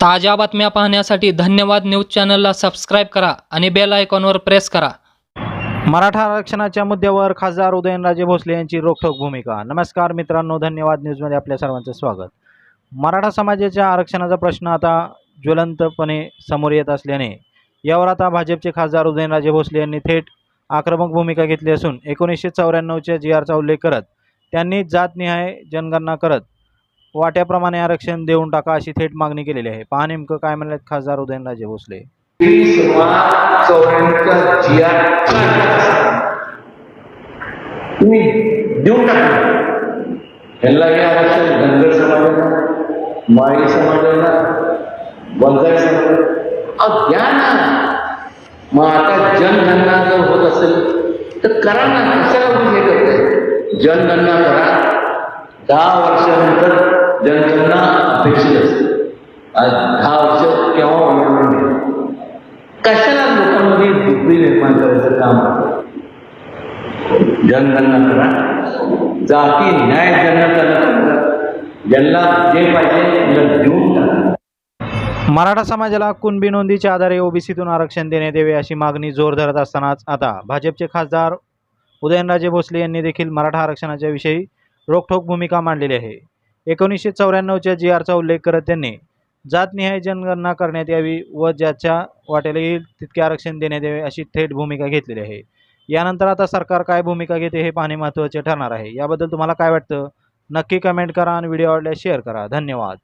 ताज्या बातम्या पाहण्यासाठी धन्यवाद न्यूज चॅनलला सबस्क्राईब करा आणि बेल आयकॉनवर प्रेस करा. मराठा आरक्षणाच्या मुद्द्यावर खासदार उदयनराजे भोसले यांची रोखठोक भूमिका. नमस्कार मित्रांनो धन्यवाद न्यूजमध्ये आपल्या सर्वांचं स्वागत. मराठा समाजाच्या आरक्षणाचा प्रश्न आता ज्वलंतपणे समोर येत असल्याने यावर आता भाजपचे खासदार उदयनराजे भोसले यांनी थेट आक्रमक भूमिका घेतली असून एकोणीसशे चौऱ्याण्णवच्या जी आरचा उल्लेख करत त्यांनी जातनिहाय जनगणना करत वाट्याप्रमाणे आरक्षण देऊन टाका अशी थेट मागणी केलेली आहे. पहा नेमकं काय म्हणलेत खासदार उदयनराजे भोसले. तुम्ही देऊन टाका. ह्याला हे आरक्षण धनगर समाजाला माळी समाजाला बंगाली समाजाला द्या ना. मग आता जनगणना जर होत असेल तर करा ना. कशाला तुम्ही हे करताय? जनगणना करा. दहा वर्षानंतर ज्यांना अपेक्षित असते. आज दहा वर्ष केव्हा होणार कशाला लोकांमध्ये बुद्धी निर्माण करायचं काम जनगणना करा. जाती न्याय जनगणना करा. ज्यांना जे पाहिजे त्यांना देऊन टाका. मराठा समाजाला कुणबी नोंदीच्या आधारे ओबीसीतून आरक्षण देण्यात यावे अशी मागणी जोर धरत असतानाच आता भाजपचे खासदार उदयनराजे भोसले यांनी देखील मराठा आरक्षणाच्या विषयी रोखठोक भूमिका मांडलेली आहे. एकोणीसशे चौऱ्याण्णवच्या जी आरचा उल्लेख करत त्यांनी जातनिहाय जनगणना करण्यात यावी व ज्याच्या वाटेला येईल तितके आरक्षण देण्यात यावे अशी थेट भूमिका घेतलेली आहे. यानंतर आता सरकार काय भूमिका घेते हे पाहणे महत्त्वाचे ठरणार आहे. याबद्दल तुम्हाला काय वाटतं? नक्की कमेंट करा आणि व्हिडिओ आवडल्यास शेअर करा. धन्यवाद.